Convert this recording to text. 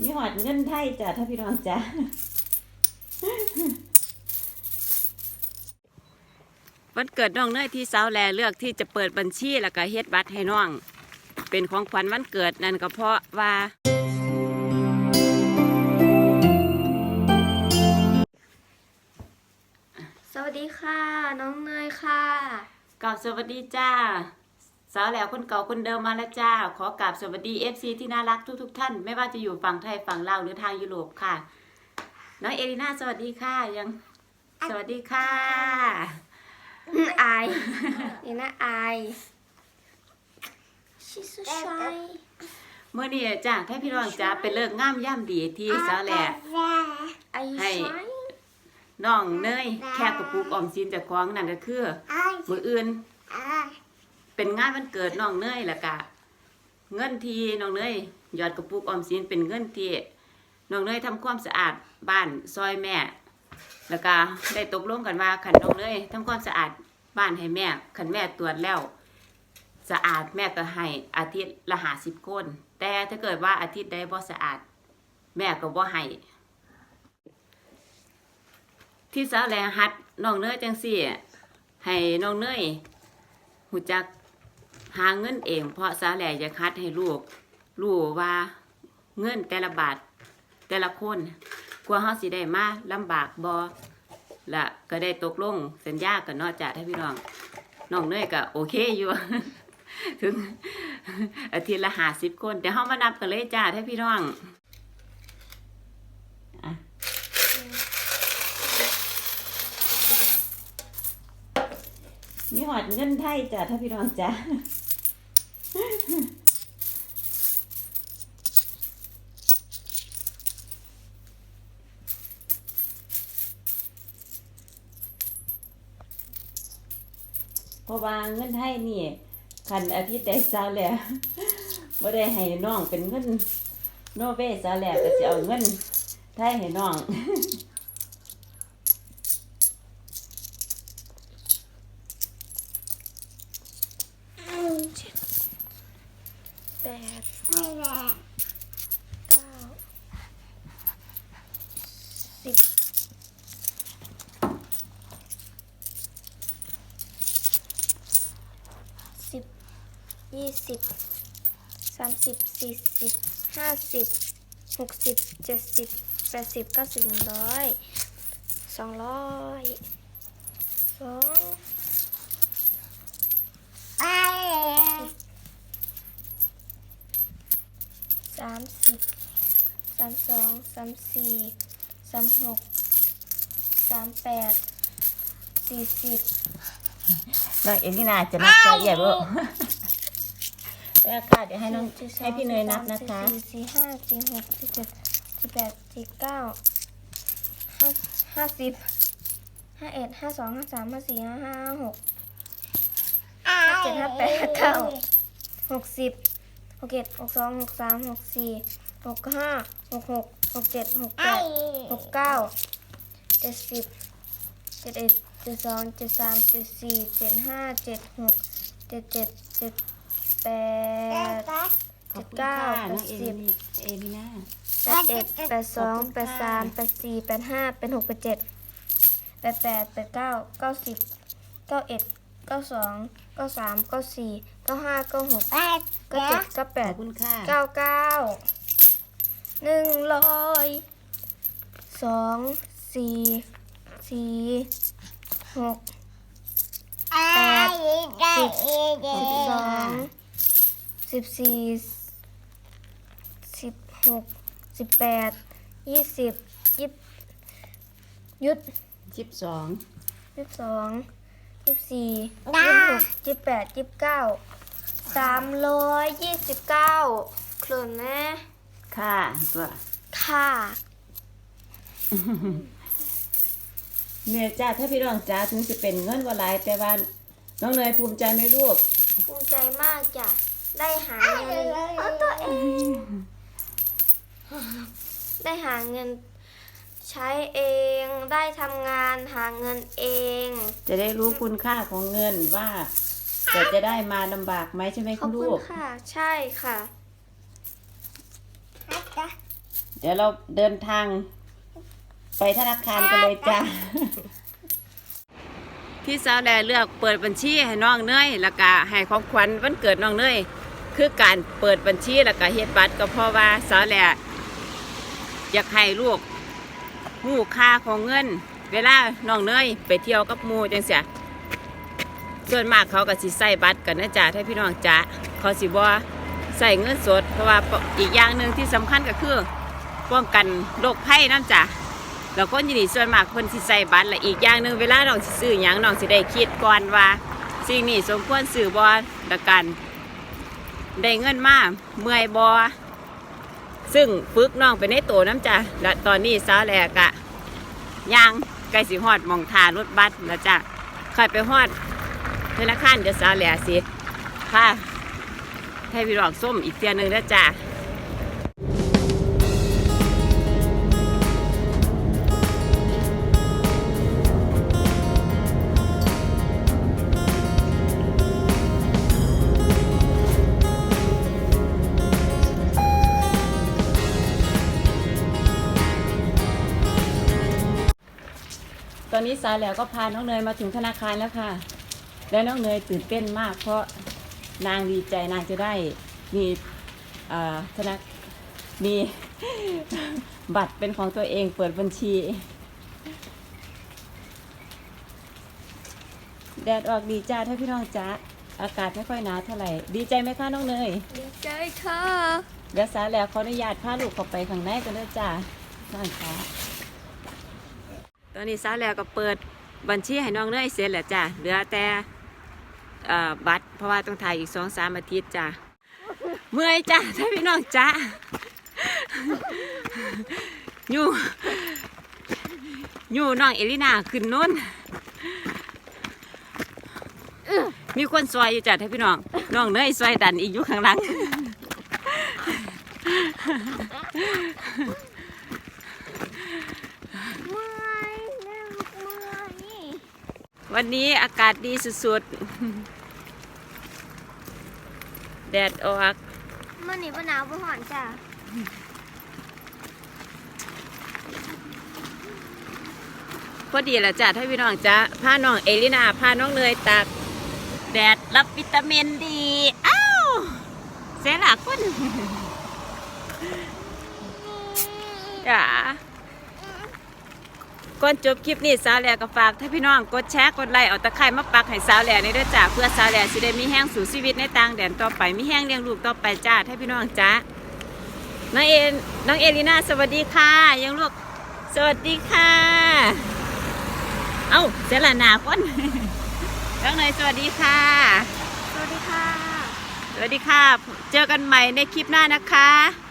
มีหอดเงินไทยจ้ะถ้าพี่น้องจ้ะวันเกิดน้องเนยที่สาวแลเลือกที่จะเปิดบัญชีแล้วก็เฮ็ดบัตรให้น้อง เป็นของขวัญวันเกิดนั่นก็เพราะว่า สวัสดีค่ะ น้องเนยค่ะกราบสวัสดีจ้า สาวแหล้วคนเก่าคนเดิมมาแล้วจ้า ขอกราบสวัสดี FC ที่น่ารักทุกๆท่าน ไม่ว่าจะอยู่ฝั่งไทยฝั่งลาวหรือทางยุโรปค่ะ น้องเอลิน่าสวัสดีค่ะยังสวัสดีค่ะอายนี่นะอาย She's so shy เมื่อนี้จ้าให้พี่น้องจ้าเป็นเลิกงามย่ำดีที่สาวแหล่ Are you ให้ shy น้องเนยแค่กระปุกออมสินจากของนั่นก็คือมืออื่น เป็นงานวันเกิดน้องเนยแล้วก็เงินทีน้องเนยหยอดกระปุกออมสินเป็นเงินที่น้องเนยทำความสะอาดบ้านซอยแม่ แล้วก็ได้ตกลงกันว่าขันน้องเนยทำความสะอาดบ้านให้แม่ขันแม่ตรวจแล้ว สะอาดแม่ก็ให้อาทิตย์ละหาสิบคนแต่ถ้าเกิดว่าอาทิตย์ใดบ่สะอาด แม่ก็บ่ให้ที่สาวแลฮัดน้องเนยจังสี่ให้น้องเนยหูจัก หาเงินเอง เพราะสาวแลอยากฮัดให้ลูกรู้ว่าเงินแต่ละบาทแต่ละคนกลัวเฮาสิได้มาลำบากบ่และก็ได้ตกลงสัญญากันนาะจ้ะท่านพี่น้องน้องเนยก็โอเคอยู่ ถึงอาทิตย์ละ50คนเดี๋ยวเฮามานับกันเลยจ้าท่านพี่น้องอ่หอดเงินไทยจ้ะถ้าพี่น้องจ้ะ เพราะว่าเงินไทยนี่คันอาทิตย์ใดซาแล้วบ่ได้ให้น้องเป็นเงินโนเวซาแล้วก็จะเอาเงินไทยให้น้อง แปดเก้าสิบสิบ ยี่สิบสามสิบสี่สิบห้าสิบหกสิบเจ็ดสิบแปดสิบเก้าสิบหนึ่งร้อยสองร้อยสองสามสิบสามสองสามสี่สามหกสามแปดสี่สิบ น้องเอ็นที่นาจะนับใจใหญ่บ่ แล้วค่ะเดี๋ยวให้น้องให้พี่เนยนับนะคะสี่จีห้าสี่หกสี่เจ็ดสี่แปดสี่เก้าห้าห้าสิบห้าเอ็ดห้าสองห้าสามห้าสี่ห้าห้าห้าหกห้าเจ็ดห้าแปดห้าเก้าหกสิบหกเอ็ดหกสองหกสามหกสี่หกห้าหกหกหกเจ็ดหกแปดหกเก้าเจ็ดสิบเจ็ดเอ็ดเจ็ดสองเจ็ดสามเจ็ดสี่เจ็ดห้าเจ็ดหกเจ็ดเจ็ดเจ็ด แปด ขอบคุณค่ะน้องเอ็นเอ็นที่นาแปดเอ็ดแปดสองแปดสามแปดสี่แปดห้าแปดหกแปดเจ็ดแปดแปดแปดเก้าเก้าสิบเก้าเอ็ดเก้าสองเก้าสามเก้าสี่เก้าห้าเก้าหกเก้าเจ็ดเก้าแปขอดบคุณค่ะเก้าเก้าหนึ่งร้อยสองสี่สี่หกแปดสิบสิบสอง สิบสี่สิบหกสิบแปดยี่สิบยี่ยุดสิบสองยี่สิบสองยี่สิบสี่ยี่สิบหกยี่สิบแปดยี่สิบเก้าสามร้อยยี่สิบเก้าคลุนนะค่ะตัวค่ะเนี่ยจ้าถ้าพี่น้องจ้าถึงจะเป็นเงินว่าหลายแต่ว่าน้องเนยภูมิใจไหมลูกภูมิใจมากจ้ะ ได้หาเงินเอาตัวเอง ได้หาเงินใช้เอง ได้ทำงานหาเงินเอง จะได้รู้คุณค่าของเงินว่าแต่จะได้มาลำบากไหมใช่ไหมขอคุบณคุลูณกค่ะ ใช่ค่ะ เดี๋ยวเราเดินทาง ไปธนาคารกันเลยจ้าพี่สาวแลเลือกเปิดบัญชีให้น้องเนยแล้วก็ให้ของขวัญวันเกิดน้องเนย คือการเปิดบัญชีแล้วก็เฮ็ดบัตรก็เพราะว่าสาวแลอยากให้ลูกหูค่าของเงิน เวลาน้องเนยไปเที่ยวกับมูจังเสียส่วนมากเขาก็สิใส่บัตรกันนะจ๊ะถ้าพี่น้องจ๊ะเขาสิบ่ใส่เงินสด เพราะว่าอีกอย่างหนึ่งที่สำคัญก็คือป้องกันโรคภัยน้ำจ้ะแล้วคนยินดีส่วนมากคนสิใส่บัตรและอีกอย่างหนึ่งเวลาน้องสิซื้อหยังน้องสิได้คิดก่อนว่า สิ่งนี้สมควรซื้อบ่ละกัน ได้เงินมาเมื่อยบอซึ่งฝึกน้องไปในโตน้ำจ้ะและตอนนี้สาวแหลกะย่างไก่สีฮอดมองทารถบัสแล้วจ้ะคอยไปฮอดธนาคารเดี๋ยวสาวแหลสิค่ะให้พี่รองส้มอีกเทียหนึงแล้วจ้ะ อนนี้สายแล้วก็พาน้องเนยมาถึงธนาคารแล้วค่ะ และน้องเนยตื่นเต้นมาก เพราะนางดีใจนางจะได้มีเอ่อธนามีบัตรเป็นของตัวเองเปิดบัญชี แดดออกดีจ้าถ้าพี่น้องจ้าอากาศไม่ค่อยหนาวเท่าไหร่ ดีใจไหมคะน้องเนย ดีใจค่ะเดี๋ยวสายแล้วขออนุญาตพาลูกเข้าไปข้างในกันเลยจ้าน้องค่ะ ตอนนี้สายแล้วก็เปิดบัญชีให้น้องเนยเสร็จแล้วจ้าเหลือแต่เอ่อบัตรเพราะว่าต้องถ่ายอีกสองสามอาทิตย์จ้าเมื่อยจ้าถ้าพี่น้องจ้าอยู่อยู่น้องเอลินาขึ้นนู้นมีคนซอยอยู่จ้าถ้าพี่น้องน้องเนยซอยดันอีกอยู่ข้างหลัง เมื่อยเมื่อย วันนี้อากาศดีสุดๆ แดดออกมื่อนี้ปหนาวปหอนจ้ะพอดีแหละจ้ะถ้าพี่น้องจ้ะพาน้องเอลินาพาน้องเนยตากแดดรับวิตามินดีอ้าวเสียหลักคนจ้ะ ก่อนจบคลิปนี้สาวแหล่ก็ฝากถ้าพี่น้องกดแชร์กดไลค์เอาตะไคร้มาปักให้สาวแหล่นี่ด้วยจ้ะเพื่อสาวแหล่สิได้มีแห้งสู่ชีวิตในต่างแดนต่อไปมีแห้งเลี้ยงลูกต่อไปจ้าถ้าพี่น้องจ้ะน้องเอน้องเอลิน่าสวัสดีค่ะ ยังลูกสวัสดีค่ะ เอ้าเสยหละหนาคนน้องเนยสวัสดีค่ะ สวัสดีค่ะ สวัสดีค่ะ เจอกันใหม่ในคลิปหน้านะคะ